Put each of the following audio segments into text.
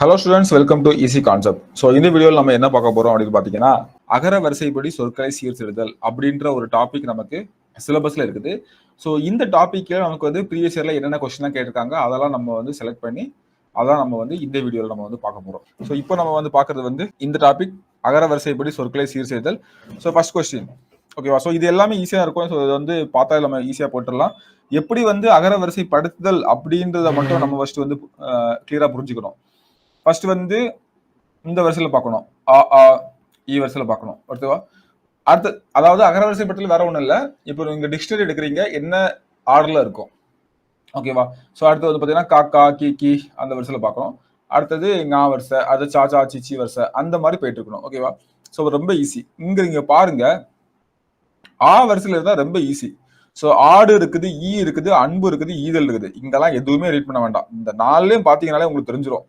Hello students welcome to easy concept so இந்த வீடியோவில் நம்ம என்ன பார்க்க போறோம் அப்படின்னு பார்த்தீங்கன்னா அகர வரிசைப்படி சொற்களை சீர்திருத்தல் அப்படின்ற ஒரு டாபிக் நமக்கு சிலபஸ்ல இருக்குது. ஸோ இந்த டாப்பிக்கில் நமக்கு வந்து ப்ரீவியஸ் இயர்ல என்னென்ன கொஸ்டின்லாம் கேட்டிருக்காங்க அதெல்லாம் நம்ம வந்து செலக்ட் பண்ணி அதான் நம்ம வந்து இந்த வீடியோவில் நம்ம வந்து பார்க்க போறோம். ஸோ இப்போ நம்ம வந்து பார்க்கறது வந்து இந்த டாபிக் அகர வரிசைப்படி சொற்களை சீர்செய்தல் ஸோ ஃபர்ஸ்ட் கொஸ்டின் ஓகேவா ஸோ இது எல்லாமே ஈஸியாக இருக்கும். ஸோ இது வந்து பார்த்தா நம்ம ஈஸியாக போட்டுடலாம். எப்படி வந்து அகர வரிசை படுத்துதல் அப்படின்றத மட்டும் நம்ம ஃபர்ஸ்ட் வந்து கிளியராக புரிஞ்சுக்கணும். ஃபர்ஸ்ட் வந்து இந்த வரிசையில் பார்க்கணும். ஆ ஆ ஈ வரிசையில் பார்க்கணும். ஓகேவா அடுத்து அதாவது அகரவரிசை பட்டியல் வேற ஒன்றும் இல்லை. இப்போ நீங்கள் டிக்ஷனரி எடுக்கிறீங்க என்ன ஆர்டரில் இருக்கும்? ஓகேவா ஸோ அடுத்து வந்து பார்த்தீங்கன்னா காக்கா கி கி அந்த வரிசையில் பார்க்கணும். அடுத்தது ஞா வரிசை அது சா சா சிச்சி வரிசை அந்த மாதிரி போயிட்டு இருக்கணும். ஓகேவா ஸோ ரொம்ப ஈஸி இங்கே நீங்கள் பாருங்க. ஆ வரிசையில் இருந்தால் ரொம்ப ஈஸி ஸோ ஆடு இருக்குது ஈ இருக்குது அன்பு இருக்குது ஈதல் இருக்குது. இங்கெல்லாம் எதுவுமே ரீட் பண்ண வேண்டாம். இந்த நாலுலேயும் பார்த்தீங்கனாலே உங்களுக்கு தெரிஞ்சிடும்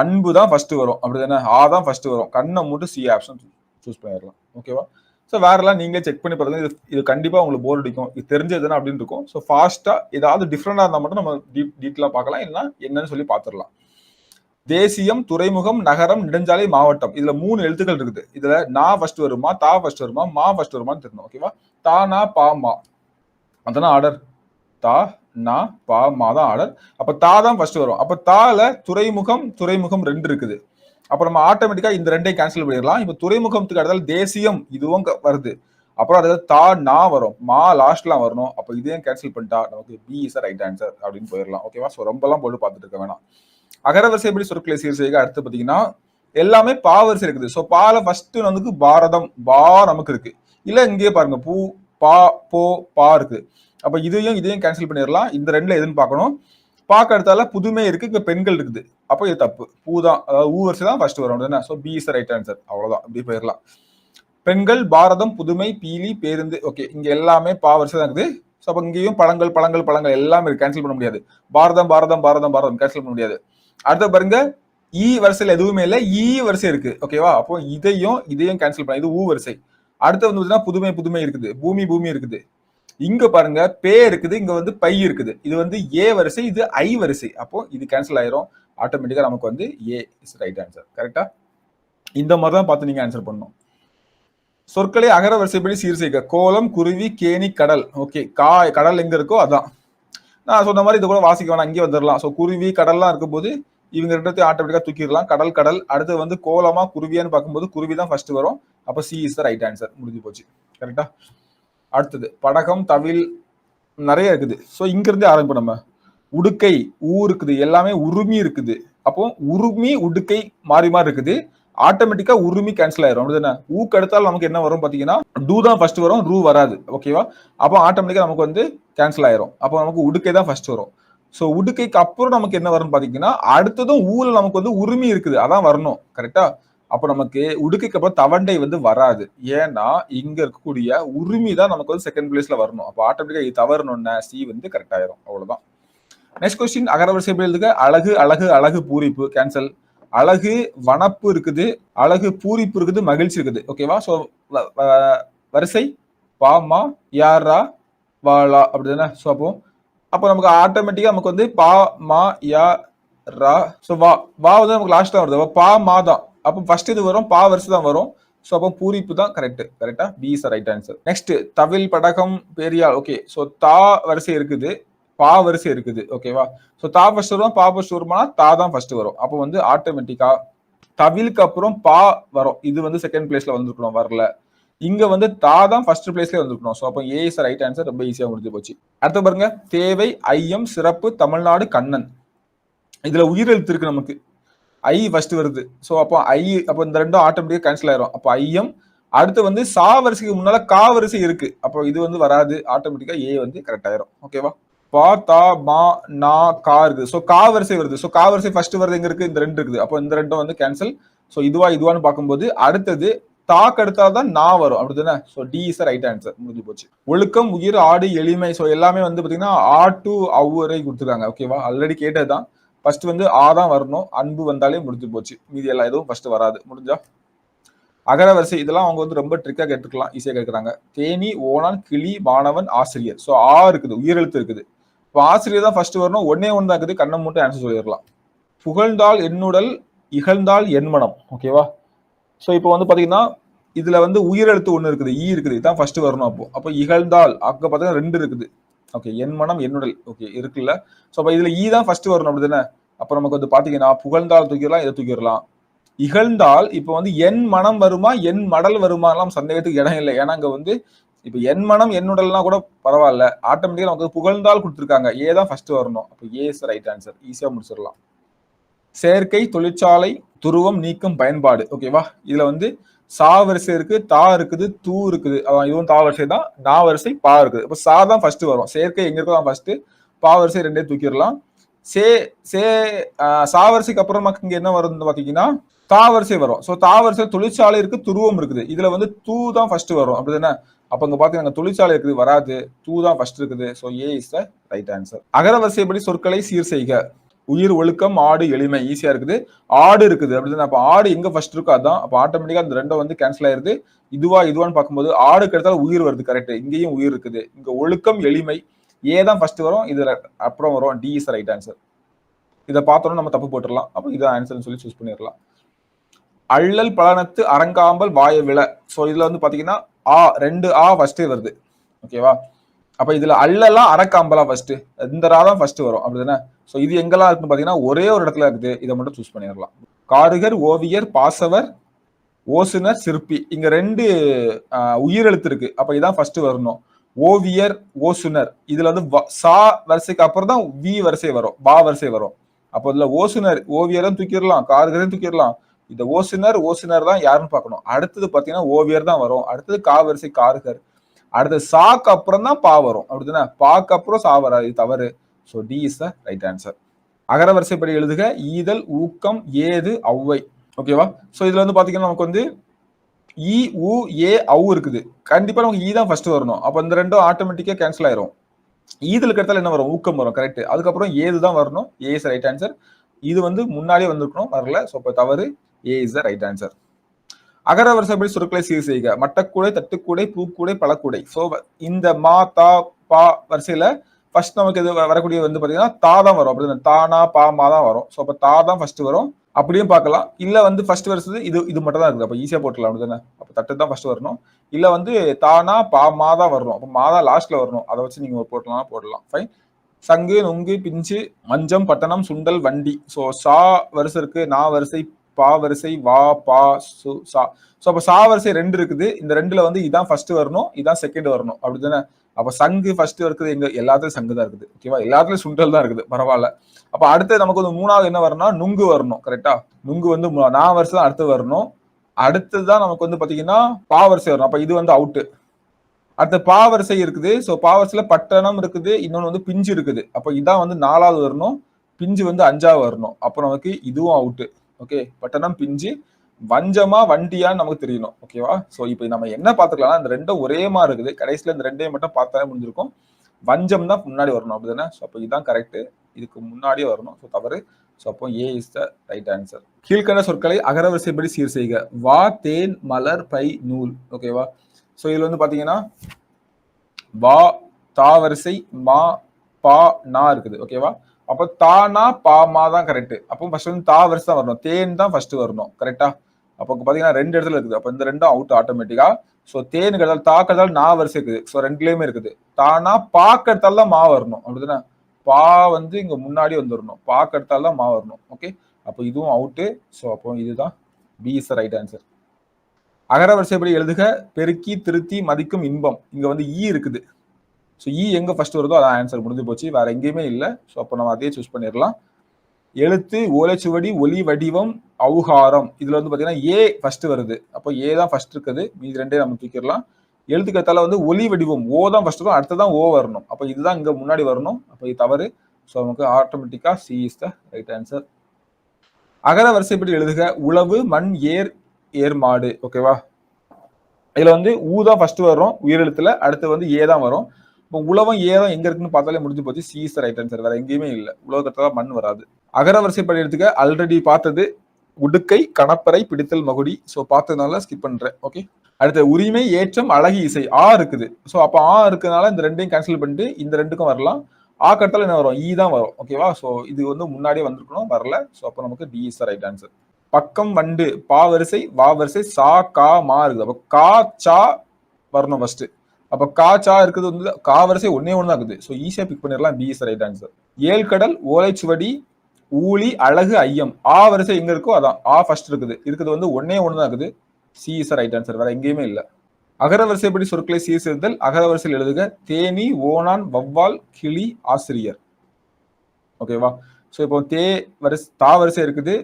அன்பு தான் ஃபர்ஸ்ட் வரும். அப்படிதானே? ஆ தான் ஃபர்ஸ்ட் வரும். கண்ணை மூட்டு சி ஆப்ஷன் சூஸ் பண்ணிடலாம். ஓகேவா ஸோ வேறெல்லாம் நீங்களே செக் பண்ணி பாருங்க. இது இது கண்டிப்பாக உங்களுக்கு போர் அடிக்கும். இது தெரிஞ்சதுன்னா அப்படின்னு இருக்கும். ஸோ ஃபாஸ்ட்டாக ஏதாவது டிஃப்ரெண்டாக இருந்தால் மட்டும் நம்ம டீப் டீட்டெயிலாக பார்க்கலாம். இல்லைன்னா என்னன்னு சொல்லி பார்த்துடலாம். தேசியம் துறைமுகம் நகரம் நெடுஞ்சாலை மாவட்டம். இதுல மூணு எழுத்துக்கள் இருக்குது. இதுல நான் ஃபர்ஸ்ட் வருமா தா ஃபர்ஸ்ட் வருமா மா ஃபர்ஸ்ட் வருமான்னு தெரியணும். ஓகேவா தானா பாமா பா மா. அதான ஆர்டர் தா நா பா மா தான் ஆர்டர் அப்போ தா தான் ஃபர்ஸ்ட் வரும். அப்போ தால துறைமுகம் துறைமுகம் ரெண்டு இருக்குது. அப்போ நம்ம ஆட்டோமேட்டிக்காக இந்த ரெண்டையும் கேன்சல் பண்ணிடலாம். இப்போ துறைமுகத்துக்கு அடுத்தால் தேசியம் இதுவும் க- வருது. அப்புறம் அதாவது தா நா வரும். மா லாஸ்ட்லாம் வரணும். அப்போ இதையும் கேன்சல் பண்ணிட்டா நமக்கு பி இஸ் ரைட் ஆன்சர் அப்படின்னு போயிடலாம். ஓகேவா ஸோ ரொம்பலாம் போட்டு பார்த்துட்டு இருக்க வேணாம். அகரவரிசைப்படி சொற்களை சீர் செய்க? அடுத்து பார்த்தீங்கன்னா எல்லாமே பாவரிசை இருக்குது. ஸோ பால ஃபர்ஸ்ட் வந்து பாரதம் பா நமக்கு இருக்கு. இல்லை இங்கேயே பாருங்க. பூ பா போ பா இருக்குது அப்போ இதையும் இதையும் கேன்சல் பண்ணிடலாம். இந்த ரெண்டுல எதுன்னு பார்க்கணும். பார்க்க அடுத்தால புதுமை இருக்கு இங்க பெண்கள் இருக்குது. அப்போ இது தப்பு. பூ தான் அதாவது ஊ வரிசை தான் ஃபர்ஸ்ட் வரும். என்ன? So B is right answer அவ்வளோதான் இப்படி போயிடலாம். பெண்கள் பாரதம் புதுமை பீலி பேருந்து. ஓகே இங்க எல்லாமே பா வரிசை தான் இருக்குது. ஸோ அப்போ இங்கேயும் பழங்கள் பழங்கள் பழங்கள் எல்லாமே கேன்சல் பண்ண முடியாது. பாரதம் பாரதம் பாரதம் பாரதம். கேன்சல் பண்ண முடியாது. அடுத்த பாருங்க e இ வரிசையில் எதுவுமே இல்லை. இ வரிசை இருக்கு. ஓகேவா அப்போ இதையும் இதையும் கேன்சல் பண்ண இது ஊ வரிசை. அடுத்து வந்து பார்த்தீங்கன்னா புதுமை புதுமை இருக்குது. பூமி பூமி இருக்குது. இங்க பாருங்க பே இருக்குது இங்க வந்து பை இருக்குது. இது வந்து ஏ வரிசை இது ஐ வரிசை. அப்போ இது கேன்சல் ஆயிரும். ஆட்டோமேட்டிக்கா நமக்கு வந்து ஏ இஸ் ரைட் ஆன்சர் கரெக்டா இந்த மாதிரி தான் பார்த்து நீங்க ஆன்சர் பண்ணணும். சொற்களை அகர வரிசைப்படி சீர் செய்க கோலம் குருவி கேணி கடல். ஓகே கா கடல் எங்க இருக்கோ அதான். நான் சொன்ன மாதிரி இது கூட வாசிக்க வேணாம். அங்கேயே வந்துடலாம். ஸோ குருவி கடல்லாம் இருக்கும்போது இவங்க ரெண்டு ஆட்டோமேட்டிக்கா தூக்கிடலாம். கடல் கடல். அடுத்து வந்து கோலமா குருவியான்னு பார்க்கும்போது குருவி தான் ஃபர்ஸ்ட் வரும். அப்போ C is the right answer முடிஞ்சு போச்சு. கரெக்டா அடுத்தது படகம் தவில் நிறைய இருக்குது. ஸோ இங்கிருந்தே ஆரம்பிப்போம் நம்ம. உடுக்கை ஊ இருக்குது. எல்லாமே உருமி இருக்குது. அப்போ உருமி உடுக்கை மாறி மாறி இருக்குது. ஆட்டோமேட்டிக்கா உருமி கேன்சல் ஆயிரும். அப்படிதானே? ஊக்கு அடுத்தால் நமக்கு என்ன வரும் பாத்தீங்கன்னா டூ தான் ஃபர்ஸ்ட் வரும் ரூ வராது. ஓகேவா அப்போ ஆட்டோமேட்டிக்கா நமக்கு வந்து கேன்சல் ஆயிரும். அப்போ நமக்கு உடுக்கை தான் ஃபர்ஸ்ட் வரும். ஸோ உடுக்கைக்கு அப்புறம் நமக்கு என்ன வரும்னு பாத்தீங்கன்னா அடுத்ததும் ஊல நமக்கு வந்து உரிமை இருக்குது. அதான் வரணும். கரெக்டா அப்போ நமக்கு உடுக்கைக்கு அப்புறம் தவண்டை வந்து வராது. ஏன்னா இங்க இருக்கக்கூடிய உரிமை தான் நமக்கு வந்து செகண்ட் பிளேஸ்ல வரணும். அப்போ ஆட்டோமேட்டிக்கா இது தவறணும்னா சி வந்து கரெக்ட் ஆயிரும். அவ்வளவுதான். நெக்ஸ்ட் கொஸ்டின் அகரவரிசை எழுதுக? அழகு அழகு அழகு பூரிப்பு. கேன்சல் அழகு வனப்பு இருக்குது. அழகு பூரிப்பு இருக்குது. மகிழ்ச்சி இருக்குது. ஓகேவா ஸோ வரிசை. பாமா யாரா வாலா அப்படிதானே? ஸோ அப்போ அப்போ நமக்கு ஆட்டோமேட்டிக்கா நமக்கு வந்து பா மா யா ரா. ஸோ வா. வா வந்து நமக்கு லாஸ்ட் தான் வருது. பா மா தான். அப்போ ஃபர்ஸ்ட் இது வரும் பா வரிசை தான் வரும். ஸோ அப்போ பூரிப்பு தான் கரெக்ட் கரெக்டா B is right answer next தவில் படகம் பெரியாள் ஓகே ஸோ தா வரிசை இருக்குது. பா வரிசை இருக்குது. ஓகேவா ஸோ தா ஃபர்ஸ்ட் வரும்? பா ஃபர்ஸ்ட் வருமானா? தா தான் ஃபர்ஸ்ட் வரும். அப்போ வந்து ஆட்டோமேட்டிக்கா தவிலுக்கு அப்புறம் பா வரும். இது வந்து செகண்ட் பிளேஸ்ல வந்திருக்கணும் வரல. இங்க வந்து தா தான் ஃபர்ஸ்ட் பிளேஸ்ல வந்திருக்கணும். ஸோ அப்போ ஏ இஸ் ரைட் ஆன்சர் ரொம்ப ஈஸியா முடிஞ்சு போச்சு. அடுத்து பாருங்க. தேவை ஐயம் சிறப்பு தமிழ்நாடு கண்ணன். இதுல உயிரெழுத்து இருக்கு நமக்கு. ஐ ஃபர்ஸ்ட் வருது. ஸோ அப்போ ஐ அப்போ இந்த ரெண்டும் ஆட்டோமேட்டிக்காக கேன்சல் ஆயிரும். அப்போ ஐயம் அடுத்து வந்து சா வரிசைக்கு முன்னால கா வரிசை இருக்கு. அப்போ இது வந்து வராது. ஆட்டோமேட்டிக்கா ஏ வந்து கரெக்ட் ஆயிரும். ஓகேவா பா தா மா நா கா இருக்குது. ஸோ கா வரிசை வருது. ஸோ கா வரிசை ஃபர்ஸ்ட் வருது எங்க இருக்கு? இந்த ரெண்டு இருக்குது. அப்போ இந்த ரெண்டும் வந்து கேன்சல் ஸோ இதுவா இதுவான்னு பார்க்கும்போது அடுத்தது தாக்கு அடுத்தாதான் நா வரும். அப்படிதானே so D is right answer முடிஞ்சு போச்சு. ஒழுக்கம் உயிர் ஆடு எளிமை. ஸோ எல்லாமே வந்து பார்த்தீங்கன்னா ஆ டு அவ்வரை கொடுத்துருக்காங்க. ஓகேவா ஆல்ரெடி கேட்டது தான் ஃபர்ஸ்ட் வந்து ஆ தான் வரணும். அன்பு வந்தாலே முடிஞ்சு போச்சு. மீதி எல்லாம் எதுவும் ஃபர்ஸ்ட் வராது. முடிஞ்சா? அகர வரிசை இதெல்லாம் அவங்க வந்து ரொம்ப ட்ரிக்காக கேட்டுக்கலாம். ஈஸியாக கேட்குறாங்க. தேனி ஓனான் கிளி மாணவன் ஆசிரியர். ஸோ ஆ இருக்குது. உயிரெழுத்து இருக்குது. இப்போ ஆசிரியர் தான் ஃபர்ஸ்ட் வரணும். ஒன்னே ஒன்று தான் இருக்குது. கண்ணை மட்டும் ஆன்சர் சொல்லிடலாம். புகழ்ந்தால் என்னுடல் இகழ்ந்தால் எண்மனம் ஓகேவா ஸோ இப்போ வந்து பார்த்தீங்கன்னா இதில் வந்து உயிரெழுத்து ஒன்று இருக்குது. ஈ இருக்குது. இதுதான் ஃபர்ஸ்ட் வரணும் அப்போ. அப்போ இகழ்ந்தால். அங்கே பார்த்தீங்கன்னா ரெண்டு இருக்குது. ஓகே என் மனம் என்னுடல் ஓகே இருக்குல்ல? ஸோ அப்போ இதில் ஈ e தான் ஃபர்ஸ்ட் வரணும் அப்படி தானே அப்போ நமக்கு வந்து பார்த்தீங்கன்னா புகழ்ந்தால் தூக்கிடலாம் இதை தூக்கிடலாம். இகழ்ந்தால் இப்போ வந்து என் மனம் வருமா என் மடல் வருமாலாம் சந்தேகத்துக்கு இடம் இல்லை. ஏன்னா அங்கே வந்து இப்போ என் மனம் என்னுடல்னா கூட பரவாயில்ல. ஆட்டோமேட்டிக்காக நமக்கு புகழ்ந்தால் கொடுத்துருக்காங்க. ஏ தான் ஃபர்ஸ்ட் வரணும். அப்போ ஏ இஸ் ரைட் ஆன்சர் ஈஸியாக முடிச்சிடலாம். செயற்கை தொழிற்சாலை துருவம் நீக்கம் பயன்பாடு. ஓகேவா இதில் வந்து சா வரிசை இருக்கு தா இருக்குது தூ இருக்குது. அதான் இதுவும் தா வரிசை தான். நா வரிசை பா இருக்குது. இப்போ சா தான் ஃபர்ஸ்ட் வரும். சேர்க்கை எங்க இருக்கோ தான் ஃபர்ஸ்ட் பா வரிசை ரெண்டே தூக்கிடலாம். சே சே சா வரிசைக்கு அப்புறம் நமக்கு இங்க என்ன வரும்னு பாத்தீங்கன்னா தா வரிசை வரும். ஸோ தா வரிசை தொழிற்சாலை இருக்கு துருவம் இருக்குது. இதுல வந்து தூ தான் ஃபர்ஸ்ட் வரும். அப்படிதானே அப்ப இங்க பாத்தீங்கன்னா தொழிற்சாலை இருக்குது வராது. தூ தான் ஃபர்ஸ்ட் இருக்குது. So A is the right answer அகர வரிசைப்படி சொற்களை சீர் செய்க. உயிர் ஒழுக்கம் ஆடு எளிமை. ஈஸியா இருக்குது. ஆடு இருக்குது. அப்படின்னு அப்ப ஆடு எங்க ஃபர்ஸ்ட் இருக்கோ அதான். அப்ப ஆட்டோமேட்டிக்கா அந்த ரெண்டும் வந்து கேன்சல் ஆயிருது. இதுவா இதுவான்னு பார்க்கும்போது ஆடு கிடைத்தால் உயிர் வருது. கரெக்ட் இங்கேயும் உயிர் இருக்குது. இங்க ஒழுக்கம் எளிமை ஏ தான் ஃபர்ஸ்ட் வரும். இதில் அப்புறம் வரும். டி இஸ் ரைட் ஆன்சர் இதை பார்த்தோம்னா நம்ம தப்பு போட்டுடலாம். அப்போ இதான் ஆன்சர்னு சொல்லி சூஸ் பண்ணிடலாம். அள்ளல் பலனத்து அரங்காம்பல் வாய விழ ஸோ இதுல வந்து பாத்தீங்கன்னா ஆ ரெண்டு ஆ ஃபர்ஸ்டே வருது. ஓகேவா அப்ப இதுல அல்லலாம் அரக்காம்பலா ஃபர்ஸ்ட் இந்த ரா தான் ஃபர்ஸ்ட் வரும். அப்படிதானே? ஸோ இது எங்கெல்லாம் இருக்குன்னு பாத்தீங்கன்னா ஒரே ஒரு இடத்துல இருக்குது. இதை மட்டும் சூஸ் பண்ணிடலாம். காருகர் ஓவியர் பாசவர் ஓசுனர் சிற்பி. இங்க ரெண்டு உயிரெழுத்து இருக்கு. அப்ப இதான் ஃபர்ஸ்ட் வரணும். ஓவியர் ஓசுனர். இதுல வந்து வ- சா வரிசைக்கு அப்புறம் தான் வி வரிசை வரும். பா வரிசை வரும். அப்போ இதுல ஓசுனர் ஓவியரும் தூக்கிடலாம். காருகரையும் தூக்கிடலாம். இந்த ஓசுனர் ஓசுனர் தான் யாருன்னு பார்க்கணும். அடுத்தது பாத்தீங்கன்னா ஓவியர் தான் வரும். அடுத்தது கா வரிசை காருகர் அடுத்தது சாக்கு அப்புறம் தான் பா வரும். அப்படிதானே பாக்கு அப்புறம் சா வராது இது தவறு. So D is the right answer அகரவரிசைப்படி எழுதுக ஈதல் ஊக்கம் ஏது ஔவை. ஓகேவா ஸோ இதுல வந்து பாத்தீங்கன்னா நமக்கு வந்து இ உ ஏ அவு இருக்குது. கண்டிப்பா நமக்கு ஈ தான் ஃபர்ஸ்ட் வரணும். அப்போ இந்த ரெண்டும் ஆட்டோமேட்டிக்கா கேன்சல் ஆயிரும். ஈதலுக்கு இடத்துல என்ன வரும்? ஊக்கம் வரும் கரெக்ட் அதுக்கப்புறம் ஏது தான் வரணும்? ஏ இஸ் ரைட் ஆன்சர் இது வந்து முன்னாடியே வந்திருக்கணும் வரல. ஸோ இப்போ தவறு. A is the right answer அகர வரிசைப்படி சொற்களை சீர் செய்க. மட்டக்கூடை தட்டுக்கூடை பூக்கூடை பழக்கூடை. ஸோ இந்த மா தா பா வரிசையில ஃபர்ஸ்ட் நமக்கு இது வ- வரக்கூடிய வந்து பாத்தீங்கன்னா தா தான் வரும். அப்படி தானா பா மா தான் வரும். ஸோ அப்போ தா தான் ஃபர்ஸ்ட் வரும். அப்படியும் பார்க்கலாம். இல்லை வந்து ஃபர்ஸ்ட் வருஷத்து இது இது மட்டும் தான் இருக்குது. அப்போ ஈஸியா அப்படி தானே அப்போ தட்டு தான் ஃபர்ஸ்ட் வரணும். இல்லை வந்து தானா பா மா தான் வரணும். அப்போ மாதா லாஸ்ட்ல வரணும். அதை வச்சு நீங்கள் போட்டலாம் போடலாம் ஃபைன் சங்கு நொங்கு பிஞ்சு மஞ்சம் பட்டணம் சுண்டல் வண்டி. ஸோ சா வருஷம் இருக்கு. நா வரிசை பா வரிசை வா பா சு சா. ஸோ அப்போ சா வரிசை ரெண்டு இருக்குது. இந்த ரெண்டுல வந்து இதான் ஃபர்ஸ்ட் வரணும் இதான் செகண்ட் வரணும். அப்படி தானே அப்போ சங்கு ஃபர்ஸ்ட் இருக்குது எங்க எல்லாத்துலயும் சங்கு தான் இருக்குது. ஓகேவா எல்லாத்துலயும் சுண்டல் தான் இருக்குது. பரவாயில்ல. அப்போ அடுத்து நமக்கு வந்து மூணாவது என்ன வரணும்னா நுங்கு வரணும். கரெக்டா நுங்கு வந்து நான் நா வரிசை தான் அடுத்து வரணும். அடுத்ததுதான் நமக்கு வந்து பாத்தீங்கன்னா பாவரிசை வரணும். அப்ப இது வந்து அவுட்டு அடுத்த பா வரிசை இருக்குது. ஸோ பாவரிசையில் பட்டணம் இருக்குது. இன்னொன்று வந்து பிஞ்சு இருக்குது. அப்போ இதான் வந்து நாலாவது வரணும். பிஞ்சு வந்து அஞ்சாவது வரணும். அப்போ நமக்கு இதுவும் அவுட்டு ஓகே பட்டணம் பிஞ்சு வஞ்சமா வண்டியான்னு நமக்கு தெரியணும் ஓகேவா ஸோ இப்போ நம்ம என்ன பார்த்துக்கலாம்னா இந்த ரெண்டும் ஒரே மாதிரி இருக்குது. கடைசியில் இந்த ரெண்டையும் மட்டும் பார்த்தாலே முடிஞ்சிருக்கும். வஞ்சம் தான் முன்னாடி வரணும் அப்படிதானே? ஸோ அப்போ இதுதான் கரெக்டு இதுக்கு முன்னாடியே வரணும். ஸோ தவறு. ஸோ அப்போ A is the right answer கீழ்கண்ட சொற்களை அகரவரிசைப்படி சீர் செய்க. வா தேன் மலர் பை நூல். ஓகேவா ஸோ இதில் வந்து பார்த்தீங்கன்னா வா தா வரிசை மா பா நா இருக்குது. ஓகேவா அப்போ தானா பாமா தான் கரெக்ட் அப்போ ஃபர்ஸ்ட் வந்து தா வரிசை தான் வரணும். தேன் தான் ஃபர்ஸ்ட் வரணும். கரெக்டா அப்போ பார்த்தீங்கன்னா ரெண்டு இடத்துல இருக்குது. அப்போ இந்த ரெண்டும் அவுட் ஆட்டோமேட்டிக்கா ஸோ தேன் கெடுத்தால் தா கெடுத்தால் நா வரிசை இருக்குது. ஸோ ரெண்டுலேயுமே இருக்குது. தானா பா தான் மா வரணும். அப்படிதானே? பா வந்து இங்கே முன்னாடி வந்துடணும் பா தான் மா வரணும். ஓகே அப்போ இதுவும் அவுட்டு ஸோ அப்போ இதுதான். பி இஸ் ரைட் ஆன்சர் அகர வரிசைப்படி எழுதுக. பெருக்கி திருத்தி மதிக்கும் இன்பம். இங்க வந்து ஈ இருக்குது. ஸோ ஈ எங்கே ஃபர்ஸ்ட் வருதோ அதான் ஆன்சர் முடிஞ்சு போச்சு. வேற எங்கேயுமே இல்லை. ஸோ அப்போ நம்ம அதையே சூஸ் பண்ணிடலாம். எழுத்து ஓலைச்சுவடி ஒலி வடிவம் அவுகாரம். இதில் வந்து பார்த்தீங்கன்னா ஏ ஃபர்ஸ்ட் வருது. அப்போ ஏ தான் ஃபர்ஸ்ட் இருக்குது. மீதி ரெண்டே நம்ம தூக்கிடலாம். எழுத்துக்கத்தால வந்து ஒலி வடிவம் ஓ தான் ஃபர்ஸ்ட் வரும். அடுத்ததான் ஓ வரணும். அப்போ இதுதான் இங்கே முன்னாடி வரணும். அப்போ இது தவறு. ஸோ நமக்கு ஆட்டோமேட்டிக்காக C is the right answer அகர வரிசைப்படி எழுதுக. உழவு மண் ஏர் ஏர் மாடு ஓகேவா இதில் வந்து ஊ தான் ஃபர்ஸ்ட் வரும். உயிரெழுத்துல. அடுத்து வந்து ஏ தான் வரும். இப்போ உலகம் ஏதோ எங்கே எங்க இருக்குன்னு பார்த்தாலே முடிஞ்சு போச்சு சி இஸ் ரைட் ஆன்சர் வேற எங்கேயுமே இல்லை. உலகத்தில் மண் வராது. அகர வரிசைப்படி எடுத்துக்க ஆல்ரெடி பார்த்தது உடுக்கை கணப்பறை பிடித்தல் மகுடி. ஸோ பார்த்ததுனால ஸ்கிப் பண்றேன். ஓகே அடுத்த உரிமை ஏற்றம் அழகி இசை. ஆ இருக்குது. ஸோ அப்போ ஆ இருக்கிறதுனால இந்த ரெண்டையும் கேன்சல் பண்ணிட்டு இந்த ரெண்டுக்கும் வரலாம். ஆ கட்டத்தில் என்ன வரும்? ஈ தான் வரும். ஓகேவா ஸோ இது வந்து முன்னாடியே வந்திருக்கணும். வரல. ஸோ அப்போ நமக்கு டி இஸ் ரைட் ஆன்சர் பக்கம் வண்டு பா வரிசை வா வரிசை சா கா மா இருக்குது. அப்போ கா சா வரணும் ஃபர்ஸ்ட் அப்ப கா சா இருக்குது வந்து கா வரிசை ஒன்னே ஒன்று தான் இருக்குது ஸோ ஈஸியா பிக் பண்ணிடலாம். பி இஸ் ரைட் ஆன்சர் ஏழ்கடல் ஓலைச்சுவடி ஊழி அழகு ஐயம். ஆ வரிசை எங்க இருக்கோ அதான். ஆ ஃபர்ஸ்ட் இருக்குது. இருக்குது வந்து ஒன்னே ஒன்று தான் இருக்குது சி இஸ் ரைட் ஆன்சர் வேற எங்கேயுமே இல்லை. அகர வரிசைப்படி சொற்களை சீர்திருத்தல் அகர வரிசையில் எழுதுக தேனி ஓனான் வவ்வால் கிளி ஆசிரியர். ஓகேவா ஸோ இப்போ தே வரிசை தா வரிசை இருக்குது.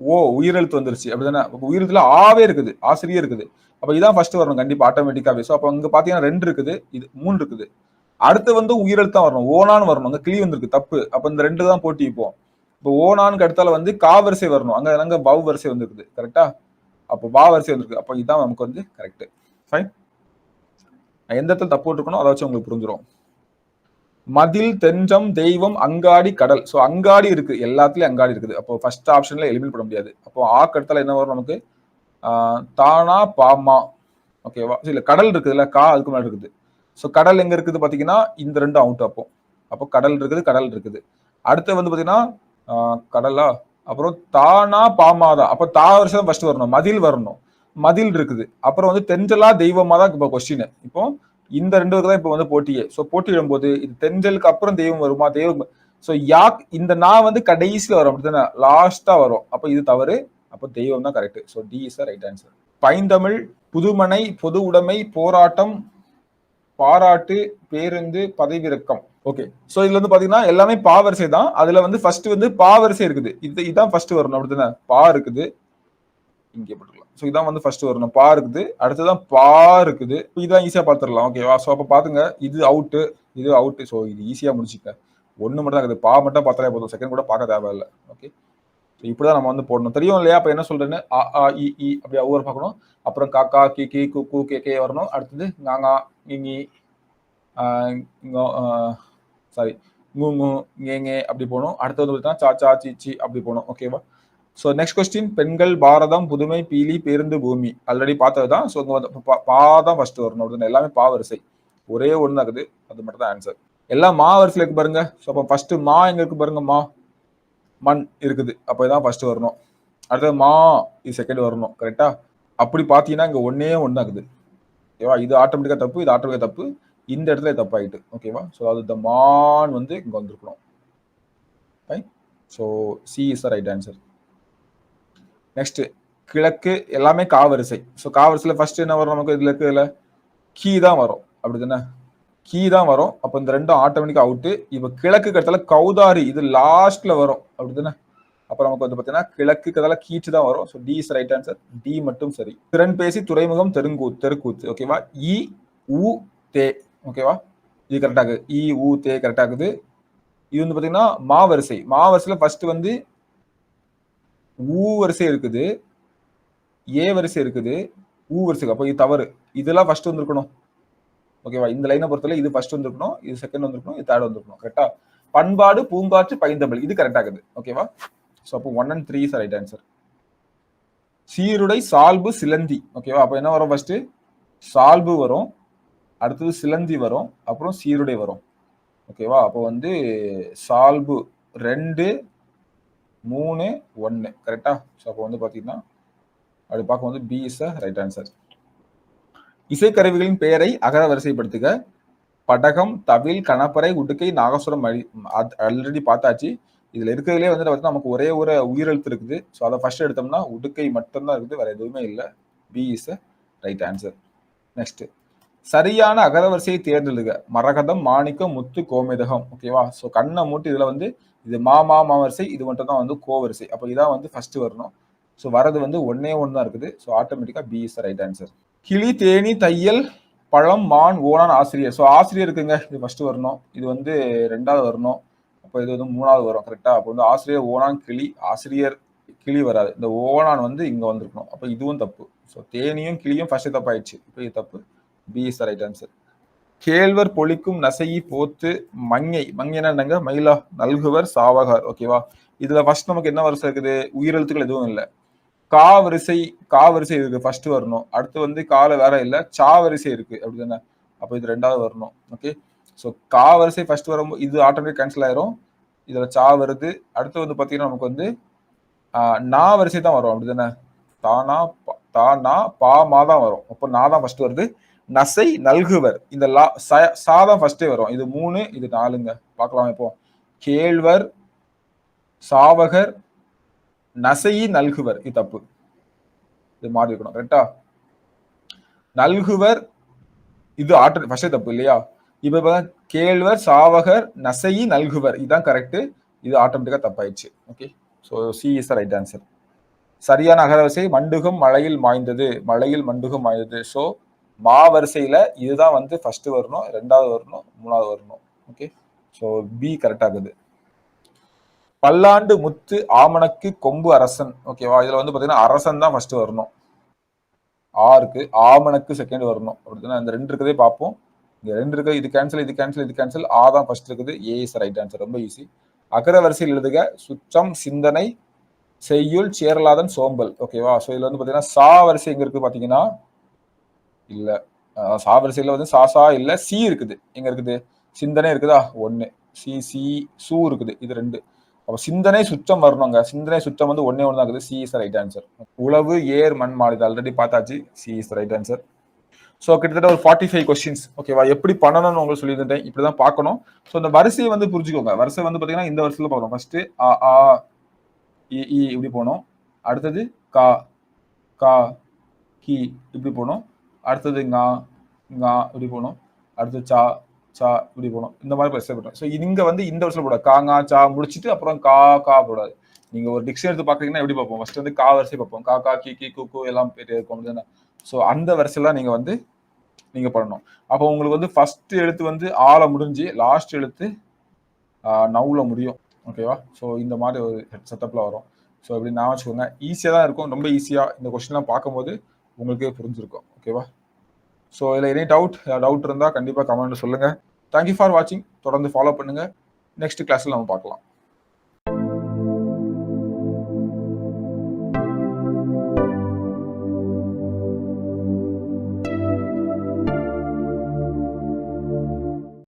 ஓ உயிரெழுத்து வந்துருச்சு. அப்படிதானே? உயிரெழுத்துல ஆவே இருக்குது. ஆசிரியர் இருக்குது. அப்போ இதான் ஃபர்ஸ்ட் வரணும். கண்டிப்பாக ஆட்டோமேட்டிக்காக ஸோ அப்போ அங்கே பார்த்தீங்கன்னா ரெண்டு இருக்குது. இது மூணு இருக்குது. அடுத்து வந்து உயிரெழுத்தா வரணும். ஓனான்னு வரணும். அங்கே கிளி வந்திருக்கு. தப்பு. அப்போ இந்த ரெண்டு தான் போட்டி இப்போ. இப்போ ஓனானுக்கு அடுத்தால வந்து கா வரிசை வரணும். அங்கே அங்கே பவ் வரிசை வந்துருக்குது. கரெக்டா அப்போ வா வரிசை வந்துருக்கு. அப்போ இதுதான் நமக்கு வந்து கரெக்டு ஃபைன் எந்த இடத்துல தப்பு இருக்கணும் அதை வச்சு உங்களுக்கு புரிஞ்சிடும் மதில் தெஞ்சம் தெய்வம் அங்காடி கடல். ஸோ அங்காடி இருக்கு. எல்லாத்துலயும் அங்காடி இருக்குது. அப்போ ஃபர்ஸ்ட் ஆப்ஷன்ல எலிமினேட் பண்ண முடியாது. அப்போ ஆ இடத்துல என்ன வரும் நமக்கு? தானா பாமா. ஓகேவா இல்ல கடல் இருக்குதுல்ல கா அதுக்கு மேல இருக்குது. ஸோ கடல் எங்க இருக்குது பாத்தீங்கன்னா இந்த ரெண்டும் அவுட் அப்போ. அப்போ கடல் இருக்குது கடல் இருக்குது. அடுத்து வந்து பாத்தீங்கன்னா கடலா? அப்புறம் தானா பாமாதா அப்போ தா வருஷம் ஃபர்ஸ்ட் வரணும். மதில் வரணும். மதில் இருக்குது. அப்புறம் வந்து தெஞ்சலா தெய்வமா தான் இப்போ கொஸ்டின் இப்போ இந்த ரெண்டு தான் இப்போ வந்து போட்டியே. ஸோ போட்டியிடும் போது இது தெஞ்சலுக்கு அப்புறம் தெய்வம் வருமா? தெய்வம் ஸோ யாக் இந்த நான் வந்து கடைசியில் வரும். அப்படித்தானே? லாஸ்டா வரும். அப்போ இது தவறு. அப்போ தெய்வம் தான் correct so D is right answer பைந்தமிழ் புதுமனை பொது உடைமை போராட்டம் பாராட்டு பேருந்து பதவிறக்கம் ஓகே ஸோ இதுல வந்து பாத்தீங்கன்னா எல்லாமே பாவரிசை தான். அதுல வந்து ஃபர்ஸ்ட் வந்து பாவரிசை இருக்குது. இது இதான் ஃபர்ஸ்ட் வரணும். அப்படித்தானே பா இருக்குது. இங்கே போட்டுக்கலாம். ஸோ இதான் வந்து ஃபர்ஸ்ட் வரணும். பா இருக்குது. அடுத்ததான் பா இருக்குது. இதான் ஈஸியா பார்த்துடலாம் ஓகேவா ஸோ அப்போ பாத்துங்க. இது அவுட்டு இது அவுட்டு ஸோ இது ஈஸியா முடிச்சுக்க. ஒன்று மட்டும் தான் இருக்குது. பா மட்டும் பார்த்தாலே போதும். செகண்ட் கூட பார்க்க தேவையில்லை. ஓகே இப்படி இப்படிதான் நம்ம வந்து போடணும். தெரியும் இல்லையா? அப்போ என்ன சொல்றேன்னு? ஆ ஆ இ இ அப்படி ஒவ்வொரு பார்க்கணும். அப்புறம் காக்கா கி கி கு கு கே கே வரணும். அடுத்தது நாங்கா இங்கி சாரி நூ நூ அப்படி போகணும். அடுத்தது பார்த்தீங்கன்னா சாச்சா சீச்சி அப்படி போகணும். ஓகேவா ஸோ நெக்ஸ்ட் கொஸ்டின் பெண்கள் பாரதம் புதுமை பீலி பேருந்து பூமி. ஆல்ரெடி பார்த்தது தான். ஸோ இங்கே வந்து பா தான் ஃபர்ஸ்ட் வரணும். அப்படின்னு எல்லாமே பா வரிசை. ஒரே ஒன்று இருக்குது. அது மட்டும் தான் ஆன்சர் எல்லாம் மா வரிசையில் இருக்கு பாருங்க. ஸோ அப்போ ஃபர்ஸ்ட் மா எங்க இருக்கு பாருங்க மா? மண் இருக்குது. அப்போ தான் ஃபர்ஸ்ட் வரணும். அடுத்தது மா இது செகண்ட் வரணும். கரெக்டா அப்படி பார்த்தீங்கன்னா இங்கே ஒன்னே ஒன்று ஆகுது. ஓகேவா? இது ஆட்டோமேட்டிக்காக தப்பு இது ஆட்டோமேட்டிக்காக தப்பு. இந்த இடத்துல தப்பாயிட்டு. ஓகேவா? ஸோ அது த மான் வந்து இங்கே வந்திருக்கணும். Right so C is the right answer next கிழக்கு எல்லாமே காவரிசை. ஸோ காவரிசையில் ஃபர்ஸ்ட் என்ன வரும் நமக்கு? இதில் இருக்குதுல கீ தான் வரும். அப்படி தானே கீ தான் வரும். அப்போ இந்த ரெண்டும் ஆட்டோமேட்டிக்காக அவுட்டு இப்போ கிழக்கு கடத்தல கௌதாரி இது லாஸ்ட்ல வரும். அப்படி தானே அப்போ நமக்கு வந்து பார்த்தீங்கன்னா கிழக்கு கதல கீச்சு தான் வரும். So D is right answer D மட்டும் சரி. திறன் பேசி துறைமுகம் தெருங்கூ தெருக்கூத்து. ஓகேவா இ உ தே. ஓகேவா இது கரெக்டாக இ உ தே கரெக்டாகுது இது வந்து பார்த்தீங்கன்னா மாவரிசை. மாவரிசையில் ஃபர்ஸ்ட் வந்து ஊ வரிசை இருக்குது. ஏ வரிசை இருக்குது. ஊ வரிசை. அப்போ இது தவறு. இதெல்லாம் ஃபர்ஸ்ட் வந்திருக்கணும். ஓகேவா? இந்த லைனை பொறுத்தவரை இது ஃபர்ஸ்ட் வந்திருக்கணும் இது செகண்ட் வந்திருக்கணும் இது தேர்ட் வந்திருக்கணும் கரெக்டா பண்பாடு பூங்காற்று பைந்தமிழ் இது கரெக்ட் ஆகுது ஓகேவா? ஸோ அப்போ one and three is right answer சீருடை சால்பு சிலந்தி ஓகேவா? அப்போ என்ன வரும் ஃபர்ஸ்ட் சால்பு வரும் அடுத்தது சிலந்தி வரும் அப்புறம் சீருடை வரும் ஓகேவா? அப்போ வந்து சால்பு ரெண்டு மூணு ஒன்று கரெக்டா ஸோ அப்போ வந்து பார்த்தீங்கன்னா அப்படி வந்து பி இஸ் ரைட் ஆன்சர் இசைக்கருவிகளின் பெயரை அகர வரிசைப்படுத்துக. படகம் தவில் கணப்பறை உடுக்கை நாகசுரம் ஆல்ரெடி பார்த்தாச்சு. இதுல இருக்கிறதுலே வந்து பார்த்தீங்கன்னா நமக்கு ஒரே ஒரு உயிரெழுத்து இருக்குது. ஸோ அதை ஃபர்ஸ்ட் எடுத்தோம்னா உடுக்கை மட்டும்தான் இருக்குது. வேற எதுவுமே இல்லை. B is a right answer next சரியான அகரவரிசையை தேர்ந்தெடுக்க மரகதம் மாணிக்கம் முத்து கோமேதகம். ஓகேவா ஸோ கண்ணை மூட்டு இதுல வந்து இது மா மா மா வரிசை இது மட்டும் தான் வந்து கோவரிசை அப்போ இதான் வந்து ஃபர்ஸ்ட் வரணும். ஸோ வரது வந்து ஒன்னே ஒன்று தான் இருக்குது ஸோ ஆட்டோமேட்டிக்காக பி இஸ் ரைட் ஆன்சர் கிளி தேனி தையல் பழம் மான் ஓனான் ஆசிரியர். ஸோ ஆசிரியர் இருக்குங்க இது ஃபர்ஸ்ட் வரணும். இது வந்து ரெண்டாவது வரணும். அப்போ இது வந்து மூணாவது வரும் கரெக்டாக அப்போ வந்து ஆசிரியர் ஓனான் கிளி ஆசிரியர் கிளி வராது. இந்த ஓனான் வந்து இங்கே வந்திருக்கணும். அப்போ இதுவும் தப்பு. ஸோ தேனியும் கிளியும் ஃபர்ஸ்ட் தப்பாயிடுச்சு. இப்போ இது தப்பு. பி இஸ் ரைட் ஆன்சர் கேழ்வர் பொழிக்கும் நசையி போத்து மங்கை. மங்கை என்னங்க? மயிலா நல்குவர் சாவகார். ஓகேவா இதுல ஃபர்ஸ்ட் நமக்கு என்ன வருஷம் இருக்குது? உயிரெழுத்துக்கள் எதுவும் இல்லை. கா வரிசை கா வரிசை இருக்கு. ஃபர்ஸ்ட் வரணும். அடுத்து வந்து கால வேற இல்ல சா வரிசை இருக்கு அப்படிதானே அப்போ இது ரெண்டாவது வரணும். ஓகே ஸோ கா வரிசை ஃபர்ஸ்ட் வரும்போது இது ஆட்டோமேட்டிக் கேன்சல் ஆயிரும். இதுல சா வருது. அடுத்து வந்து பாத்தீங்கன்னா நமக்கு வந்து நா வரிசை தான் வரும். அப்படி தானே? தானா பா- தானா பா மா தான் வரும். அப்போ நா தான் ஃபர்ஸ்ட் வருது. நசை நல்குவர். இந்த லா ச- சா தான் ஃபர்ஸ்டே வரும். இது மூணு இது நாலுங்க. பார்க்கலாம் இப்போ. கேழ்வர் சாவகர் நசையி நல்குவர். இது தப்பு. இது மாறி இருக்கணும். கரெக்டா நல்குவர் இது ஆற்று ஃபர்ஸ்டே தப்பு இல்லையா? இப்ப கேழ்வர் சாவகர் நசையி நல்குவர். இதுதான் கரெக்ட் இது ஆட்டோமேட்டிக்காக தப்பாயிடுச்சு. Okay so C is the right answer சரியான அகரவரிசை மண்டுகம் மழையில் மாய்ந்தது. மழையில் மண்டுகம் மாய்ந்தது. ஸோ மா வரிசையில் இதுதான் வந்து ஃபர்ஸ்ட் வரணும் ரெண்டாவது வரணும் மூணாவது வரணும். ஓகே ஸோ பி கரெக்டாகுது பல்லாண்டு முத்து ஆமணக்கு கொம்பு அரசன். ஓகேவா இதுல வந்து பாத்தீங்கன்னா அரசன் தான் ஃபர்ஸ்ட் வரணும். ஆருக்கு ஆமணக்கு செகண்ட் வரணும். அப்படின்னா இந்த ரெண்டு இருக்கதே பார்ப்போம். இந்த ரெண்டு இருக்கு. இது கேன்சல் இது கேன்சல் இது கேன்சல் ஆ தான் ஃபர்ஸ்ட் இருக்குது. ஏ இஸ் ரைட் ஆன்சர் ரொம்ப ஈஸி அகர வரிசையில் எழுதுக. சுற்றம் சிந்தனை செய்யுள் சேரலாதன் சோம்பல். ஓகேவா ஸோ இதுல வந்து பாத்தீங்கன்னா சா வரிசை எங்க இருக்கு பாத்தீங்கன்னா? இல்ல. சா வரிசையில வந்து சா சா இல்ல சி இருக்குது. எங்க இருக்குது? சிந்தனை இருக்குதா? ஒன்னு சி சி சூ இருக்குது. இது ரெண்டு. அப்போ சிந்தனை சுற்றம் வரணுங்க. சிந்தனை சுற்றம் வந்து ஒன்னே ஒன்று தான் இருக்குது சி இஸ் ரைட் ஆன்சர் உழவு ஏர் மண் மாடு ஆல்ரெடி பார்த்தாச்சு. C is right answer so கிட்டத்தட்ட ஒரு ஃபார்ட்டி ஃபைவ் கொஸ்டின்ஸ் ஓகேவா எப்படி பண்ணணும்னு உங்களுக்கு சொல்லியிருந்தேன். இப்படி தான் பார்க்கணும். ஸோ இந்த வரிசையை வந்து புரிஞ்சுக்கோங்க. வரிசை வந்து பார்த்தீங்கன்னா இந்த வருஷத்தில் பார்க்கணும். ஃபர்ஸ்ட் ஆ ஆ இ இப்படி போகணும். அடுத்தது கா கா கி இப்படி போகணும். அடுத்தது ngா இப்படி போகணும். அடுத்து சா சா இப்படி போகணும் இந்த மாதிரி பிரச்சனை போட்டோம் ஸோ இங்கே வந்து இந்த வருஷம் போட கா சா முடிச்சிட்டு அப்புறம் கா கா போடாது. நீங்கள் ஒரு டிக்ஷனரி எடுத்து பார்க்குறீங்கன்னா எப்படி பார்ப்போம்? ஃபஸ்ட்டு வந்து கா வரிசை பார்ப்போம். கா கா கி கி கு கு எல்லாம் பெரிய இருக்கும். அப்படிதானே? ஸோ அந்த வரிசையெல்லாம் நீங்கள் வந்து நீங்கள் பண்ணணும். அப்போ உங்களுக்கு வந்து ஃபர்ஸ்ட் எழுத்து வந்து ஆல முடிஞ்சு லாஸ்ட் எழுத்து நவுல முடியும். ஓகேவா ஸோ இந்த மாதிரி ஒரு செட்டப்பில் வரும். ஸோ இப்படி நான் வச்சுக்கோங்க. ஈஸியாக தான் இருக்கும். ரொம்ப ஈஸியாக இந்த கொஸ்டின்லாம் பார்க்கும்போது உங்களுக்கே புரிஞ்சிருக்கும். ஓகேவா ஸோ இதில் எனி டவுட் டவுட் இருந்தால் கண்டிப்பாக கமெண்ட் சொல்லுங்கள் தேங்க்யூ ஃபார் வாட்சிங் தொடர்ந்து ஃபாலோ பண்ணுங்கள் நெக்ஸ்ட் கிளாஸில் நம்ம பார்க்கலாம்.